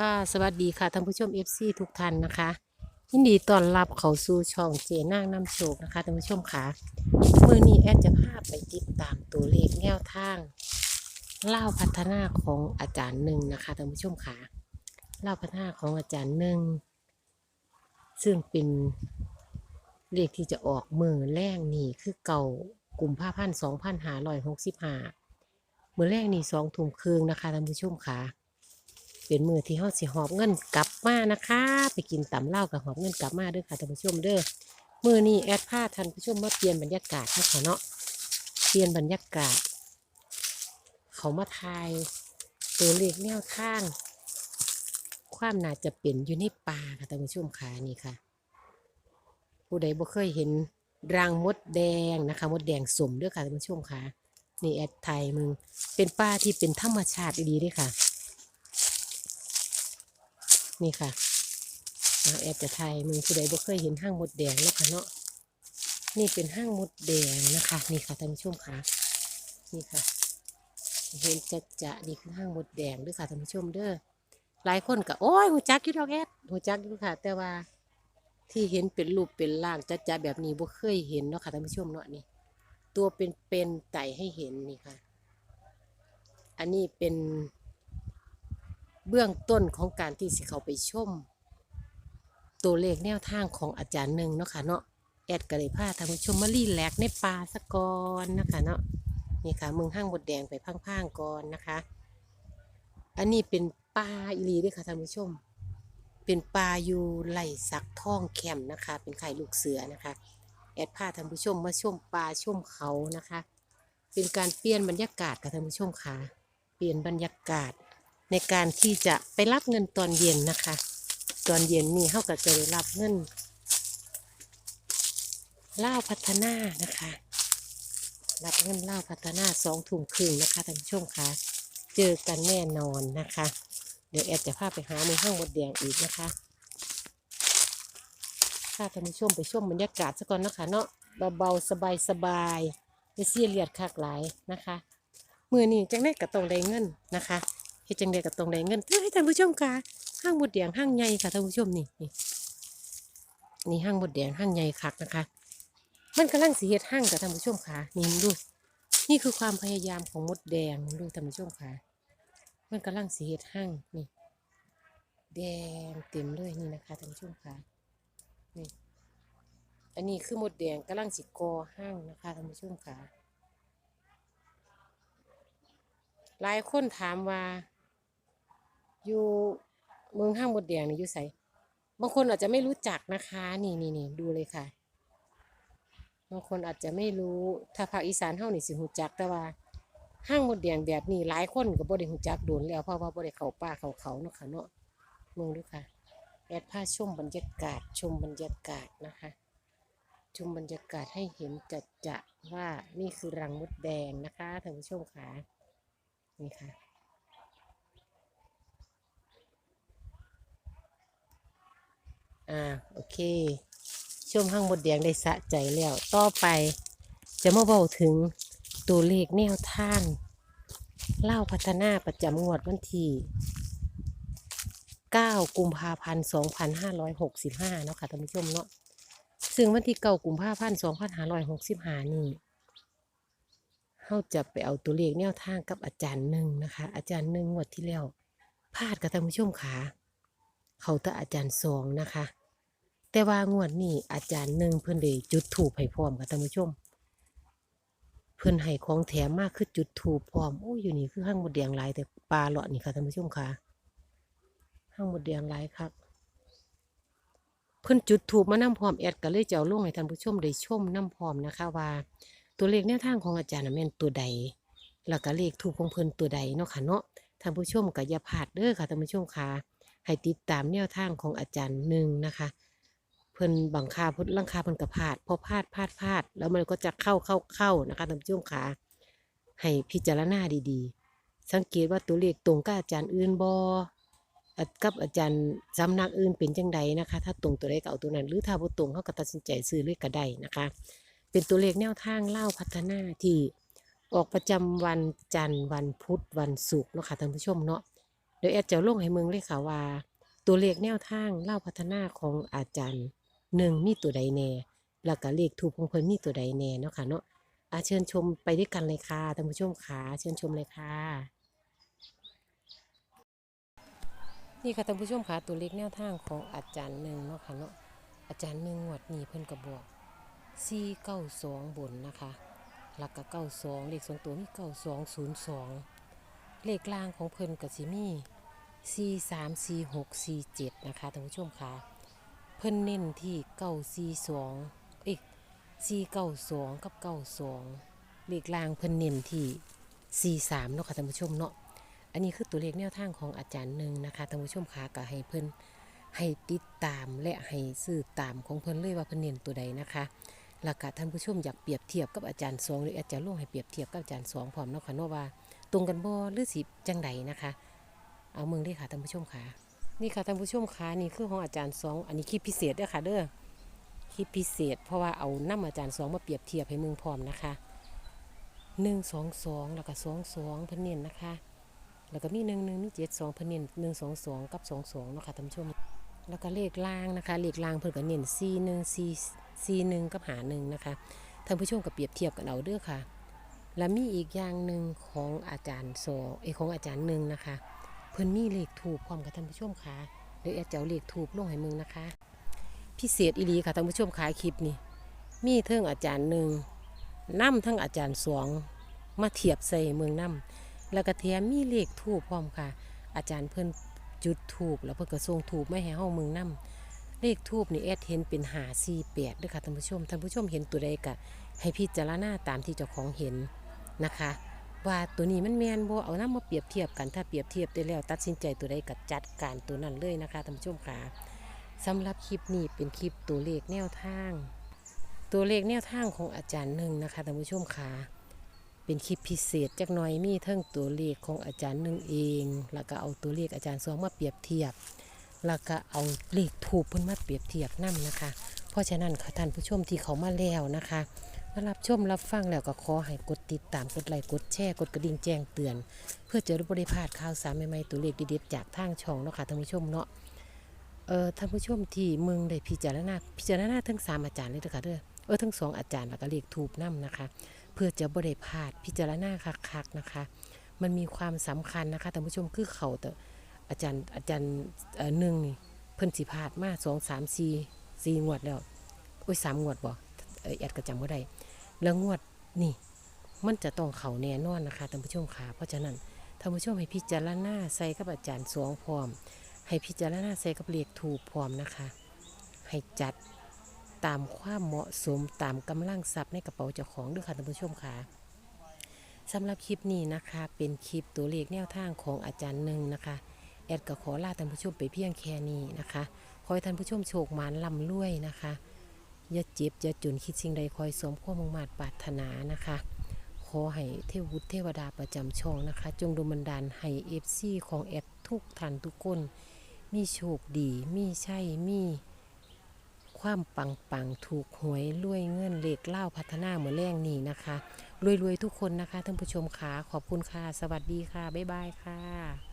ค่ะสวัสดีค่ะท่านผู้ชม FC ทุกท่านนะคะยินดีต้อนรับเข้าสู่ช่องเจนางนำโชคนะคะท่านผู้ชมค่ะมือนี้แอดจะพาไปติดตามตัวเลขแนวทางเล่าพัฒนาของอาจารย์หนึ่งนะคะท่านผู้ชมค่ะเล่าพัฒนาของอาจารย์หนึ่งซึ่งเป็นเลขที่จะออกมือแรกนี่คือเก่ากลุ่มผ้าพันสองพันหาร้อยหกสิบห้ามือแรกนี่สองถุงครึ่งนะคะท่านผู้ชมค่ะ เป็นมือที่เฮาสิหอบเงินกลับมานะคะ ไปกินตำเหล้ากับหอบเงินกลับมาเด้อค่ะท่านผู้ชมเด้อมือนี้แอดพาท่านผู้ชมมาเปลี่ยนบรรยากาศนะคะเนาะเปลี่ยนบรรยากาศ เขามาทายตัวเลขแนวทาง ความน่าจะเป็นอยู่ในป่าค่ะท่านผู้ชมค่ะนี่ค่ะ ผู้ใดบ่เคยเห็นรังมดแดงนะคะมดแดงสมเด้อค่ะท่านผู้ชมค่ะนี่แอดไทยมึงเป็นป่าที่เป็นธรรมชาติดีด้วยค่ะ นี่ค่ะเอาแอบจะไทยมึงผู้ใดบ่เคยเห็นห้างมดแดงเนาะค่ะเนาะนี่เป็นห้างมดแดงนะคะ นี่ค่ะท่านผู้ชมค่ะนี่ค่ะ เห็นจะจะนี่คือห้างมดแดงด้วยค่ะท่านผู้ชมเด้อหลายคนก็โอ้ยหูจักอยู่ดอกแอดหูจักอยู่ค่ะ แต่ว่าที่เห็นเป็นรูปเป็นร่างจะจะแบบนี้บ่เคยเห็นเนาะค่ะท่านผู้ชมเนาะนี่ ตัวเป็นเป็นไต่ให้เห็นนี่ค่ะ อันนี้เป็น เบื้องต้นของการที่สิเขาไปชม ตัวเลขแนวทางของอาจารย์หนึ่งเนาะค่ะเนาะแอดก็เลยพาทานผู้ชมมารีแลกในป่าสะกอนนะคะเนาะนี่ค่ะมืองห้างบดแดงไปพังๆก่อนนะคะ อันนี้เป็นป่าอีหลีด้วยค่ะท่านผู้ชม เป็นป่าอยู่ไหลสักท่องแคมนะคะ เป็นไข่ลูกเสือนะคะ แอดพาท่านผู้ชมมาชมป่าชมเขานะคะ เป็นการเปลี่ยนบรรยากาศค่ะท่านผู้ชมค่ะ เปลี่ยนบรรยากาศ ในการที่จะไปรับเงินตอนเย็นนะคะ ตอนเย็นนี่เขาก็จะได้รับเงินเล่าพัฒนานะคะ รับเงินเล่าพัฒนาสองถุงครึ่งนะคะท่านผู้ชมคะเจอกันแน่นอนนะคะ เดี๋ยวแอดจะพาไปหาในห้างมดแดงอีกนะคะพาท่านผู้ชมไปชมบรรยากาศซะก่อนนะคะเนาะเบาๆสบายๆไม่เสียเลียดคักหลายนะคะมือนี่จังได้กระตรงได้เงินนะคะ ฮ็ดจังได้กระตรงได้เงินเอ้ยท่านผู้ชมค่ะห้างหมดแดงห้างใหญ่ค่ะท่านผู้ชมนี่นี่นี่ห้างหมดแดงห้างใหญ่คักนะคะ มันกำลังสีเฮ็ดห้างกับท่านผู้ชมค่ะนี่ดูนี่คือความพยายามของมดแดงดูท่านผู้ชมค่ะ มันกำลังสีเฮ็ดห้างนี่ แดงเต็มเลยนี่นะคะท่านผู้ชมค่ะนี่อันนี้คือมดแดงกำลังสิกอห้างนะคะท่านผู้ชมค่ะ หลายคนถามว่า อยู่เมืองห้างมดแดงนี่อยู่ไสบางคนอาจจะไม่รู้จักนะคะ นี่นี่นี่ดูเลยค่ะ บางคนอาจจะไม่รู้ถ้าภาคอีสานเฮานี่สิหูจักแต่ว่าห้างมดแดงแบบนี้หลายคนก็บ่ได้หูจักโดนแล้วเพราะว่าบ่ได้เข้าป่าเข้าเขาเนาะค่ะเนาะมองดูค่ะแอดพาชมบรรยากาศชมบรรยากาศนะคะ ชมบรรยากาศให้เห็นจัดจะว่านี่คือรังมดแดงนะคะท่านผู้ชมค่ะนี่ค่ะ อ่าโอเคชมห้างมดแดงได้สะใจแล้ว ต่อไปจะมาบอกถึงตัวเลขแนวทางเล่าพัฒนาประจำงวดวันที่ 9 กุมภาพันธ์ 2565 เนาะค่ะท่านผู้ชมเนาะซึ่งวันที่ 9 กุมภาพันธ์ 2565 นี่เขาจะไปเอาตัวเลขแนวทางกับอาจารย์หนึ่งนะคะ อาจารย์หนึ่งงวดที่แล้วพลาดกับท่านผู้ชมขาเขาต่อาจารย์สองนะคะ แต่ว่างวดนี้อาจารย์หนึ่งเพิ่อนได้จุดถูกให้พร้อมค่ะท่านผู้ชม เพิ่อนให้ของแถมมากคือจุดถูกพร้อมโอ้ยอยู่นี่คือห้างหมดแดงหลายแต่ปลาเลาะนี่ค่ะท่านผู้ชมค่ะห้างหมดแดงหลายครับเพิ่อนจุดถูกมานํพร้อมแอดก็เลยจะเอาลงให้ท่านผู้ชมได้ชมนํพร้อมนะคะว่า ตัวเลขแนวทางของอาจารย์น่ะแม่นตัวใดแล้วก็เลขถูกของเพิ่อนตัวใดเนาะค่ะเนาะท่านผู้ชมก็อย่าพลาดเด้อค่ะท่านผู้ชมค่ะให้ติดตามแนวทางของอาจารย์หนึ่งนะคะ เพิ่นบังคาเพิ่นลังคาเพิ่นก็พาดพอพาดพาดพาด แล้วมันก็จะเข้าเข้าเข้านะคะท่านผู้ชมค่ะให้พิจารณาดีๆ สังเกตว่าตัวเลขตรงกับอาจารย์อื่นบ่อกับอาจารย์สำนักอื่นเป็นจังใดนะคะ ถ้าตรงตัวใดก็เอาตัวนั้น หรือถ้าบ่ตรงเขาก็ตัดสินใจซื้อเลยก็ได้นะคะ เป็นตัวเลขแนวทางเล่าพัฒนาที่ออกประจำวันจันทร์วันพุธวันศุกร์เนาะค่ะท่านผู้ชมเนาะเดี๋ยวแอดจะลงให้เมืองเลยค่ะว่า ตัวเลขแนวทางเล่าพัฒนาของอาจารย์ หนึ่งมีตัวใดแน่แล้วก็เลขถูกของเพิ่นมีตัวใดแน่เนาะค่ะเนาะอาเชิญชมไปด้วยกันเลยค่ะท่านผู้ชมค่ะเชิญชมเลยค่ะ นี่ค่ะท่านผู้ชมค่ะตัวเลขแนวทางของอาจารย์หนึ่งเนาะค่ะเนาะอาจารย์หนึ่งงวดนี้เพิ่นก็บอกสี่เก้าสองบนนะคะหลักก็เก้าสองเลขสองตัวมีเก้าสองศูนย์สองเลขล่างของเพิ่นก็สิมีสี่สามสี่หกสี่เจ็ดนะคะท่านผู้ชมค่ะ พิ่นเน้นที่เก้าสี่สองอ้ยสี่เก้าสองกับเก้าสองเลขลางเพิ่นเน้นที่สี่สามเนาะค่ะท่านผู้ชมเนาะอันนี้คือตัวเลขแนวทางของอาจารย์หนึ่งนะคะท่านผู้ชมคะก็ให้เพิ่นให้ติดตามและให้ซื้อตามของเพิ่นเลยว่าเพิ่นเน้นตัวใดนะคะแล้วก็ท่านผู้ชมอยากเปรียบเทียบกับอาจารย์สองหรืออาจารย์ลงให้เปรียบเทียบกับอาจารย์สองพร้อมเนาะค่ะเนาะว่า ตรงกันบ่หรือสิจังใดนะคะ เอาเมืองได้ค่ะท่านผู้ชมค่ะ นี่ค่ะท่านผู้ชมคะนี่คือของอาจารย์สองอันนี้คลิปพิเศษด้อค่ะ เด้อคลิปพิเศษ เพราะว่าเอานํอาจารย์สองมาเปรียบเทียบให้มืองพร้อมนะคะหนึ่งสองสองแล้วก็สองสองเพิ่นเนนนะคะ แล้วก็มีหนึ่งหนึ่งมีเจ็ดสองเพิ่นเนนหนึ่งสองสองกับสองสองเนาะค่ะท่านผู้ชม แล้วก็เลขล่างนะคะ เลขล่างเพิ่นก็เน้นสี่หนึ่งสี่สี่หนึ่งกับหาหนึ่งนะคะท่านผู้ชมก็เปรียบเทียบกันเอาเด้อค่ะ และมีอีกอย่างหนึ่งของอาจารย์สองเอของอาจารย์หนึ่งนะคะ เพิ่นมีเลขถูกพร้อมกับท่านผู้ชมค่ะเดี๋ยวแอดจะเอาเลขถูกลงให้มึงนะคะ พิเศษอีหลีค่ะท่านผู้ชมค่ะคลิปนี้ มีเทิงอาจารย์หนึ่งนํทั้งอาจารย์สองมาเทียบใส่เมืองนํแล้วก็แถมมีเลขทูบพร้อมค่ะ อาจารย์เพิ่นจุดทูบแล้วเพิ่นก็ส่งทูบมาให้เฮาเมืองนํเลขทูบนี่แอดเห็นเป็นหาสี่แปดด้วยค่ะท่านผู้ชมท่านผู้ชมเห็นตัวใดก็ให้พิจารณาตามที่เจ้าของเห็นนะคะ ว่าตัวนี้มันแมนบ่เอานำมาเปรียบเทียบกันถ้าเปรียบเทียบได้แล้ว ตัดสินใจตัวใดก็จัดการตัวนั้นเลยนะคะท่านผู้ชมค่ะสำหรับคลิปนี้เป็นคลิปตัวเลขแนวทาง ตัวเลขแนวทางของอาจารย์หนึ่งนะคะท่านผู้ชมค่ะเป็นคลิปพิเศษจักหน่อยมีเทั้งตัวเลขของอาจารย์หนึ่งเอง แล้วก็เอาตัวเลขอาจารย์สองมาเปรียบเทียบ แล้วก็เอาเลขถูกเพิ่นมาเปรียบเทียบนํนะคะ เพราะฉะนั้นค่ะท่านผู้ชมที่เขามาแล้วนะคะ มารับชมรับฟังแล้วก็ขอให้กดติดตามกดไลค์กดแชร์กดกระดิ่งแจ้งเตือน เพื่อจะได้บริพลาดข่าวสารใหม่ๆตัวเลขเด็ดๆจากทางช่องเนาะค่ะท่านผู้ชมเนาะเออท่านผู้ชมที่เมืองได้พิจารณาพิจารณาทั้งสามอาจารย์เลยเด้อค่ะเด้อเออทั้งสองอาจารย์แล้วก็เลขถูกนํนะคะ เพื่อจะบริพลาดพิจารณาคักๆนะคะ มันมีความสำคัญนะคะท่านผู้ชมคือเขาแต่อาจารย์อาจารย์เอ่อหนึ่งนี่เพิ่นสิพลาดมาสองสามสี่สี่งวดแล้วโอ้ยสามงวดบ่ แอดก็จำบ่ได้แล้วงวดนี่มันจะต้องเข่าแน่นอนนะคะท่านผู้ชมค่ะเพราะฉะนั้นท่านผู้ชมให้พิจารณาใส่กับอาจารย์สองพร้อม ให้พิจารณาใส่กับเลขถูกพร้อมนะคะ ให้จัดตามความเหมาะสมตามกำลังทรัพย์ในกระเป๋าเจ้าของด้วยค่ะท่านผู้ชมค่ะสำหรับคลิปนี้นะคะ เป็นคลิปตัวเลขแนวทางของอาจารย์หนึ่งนะคะ แอดก็ขอลาท่านผู้ชมไปเพียงแค่นี้นะคะ ขอให้ท่านผู้ชมโชคหมานลำรวยนะคะ อย่าเจ็บอย่าจนคิดสิ่งใดคอยสมความมุ่งมา่ปรารถนานะคะ ขอให้เทวุฒิเทวดาประจำช่องนะคะ จงดลบันดาลให้เอฟซีของแอดทุกท่านทุกคน มีโชคดี มีใช่มีความปังปังถูกหวยรวยเงินเหลขเล่าพัฒนาเหมือนแรงนี้นะคะรวยๆทุกคนนะคะท่านผู้ชมค่ะขอบคุณค่ะ สวัสดีค่ะ บ๊ายบายค่ะ